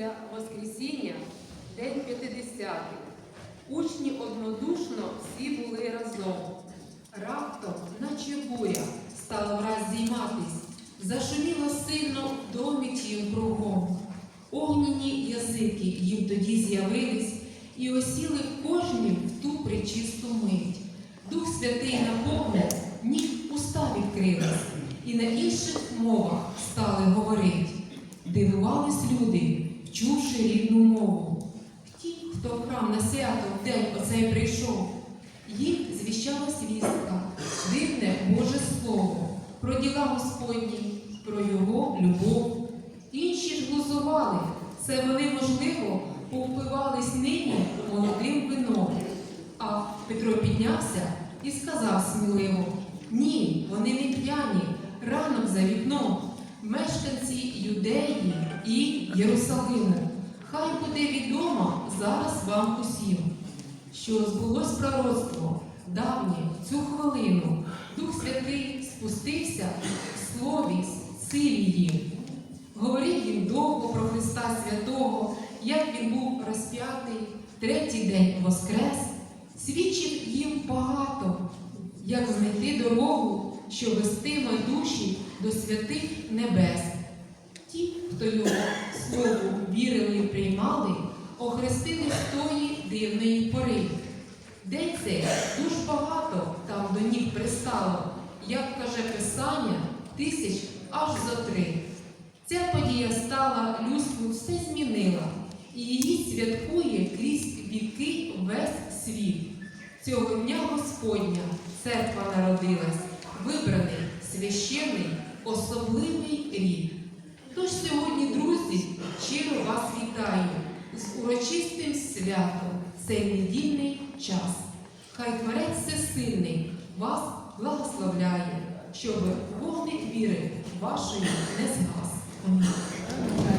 після Воскресіння, день п'ятидесятий. Учні однодушно всі були разом. Раптом, наче буря, стала враз зійматись, зашуміло сильно в кругом. Огняні язики їм тоді з'явились і осіли в кожній в ту причисту мить. Дух Святий наповнив, ніг уста відкрились, і на інших мовах стали говорить. Дивувались люди, вчувши рідну мову. Ті, хто в храм на свято в день оцей прийшов, їм звіщала свістка, дивне Боже Слово, про діла Господні, про Його любов. Інші ж глузували, це вони, можливо, повпивались нині молодим вином. А Петро піднявся і сказав сміливо: Ні, вони не п'яні, ранок за вікном, мешканці Юдеї і Єрусалиму. Хай буде відомо зараз вам усім, що збулось пророцтво давнє в цю хвилину. Дух Святий спустився в слові їм. Говорив їм довго про Христа Святого, як Він був розп'ятий, третій день воскрес, свідчив їм багато, як знайти дорогу, що вести майдуші до святих небес. Хто його слову вірили і приймали, охрестили з тої дивної пори. День цей дуже багато там до ніг пристало, як каже Писання, тисяч аж за три. Ця подія стала людству все змінила, і її святкує крізь віки весь світ. Цього дня Господня церква народилась, вибраний священний особливий рік. Тож сьогодні, друзі, щиро вас вітаю з урочистим святом цей недільний час. Хай Творець Всесильний вас благословляє, щоб вогник віри вашої не згас. Амінь.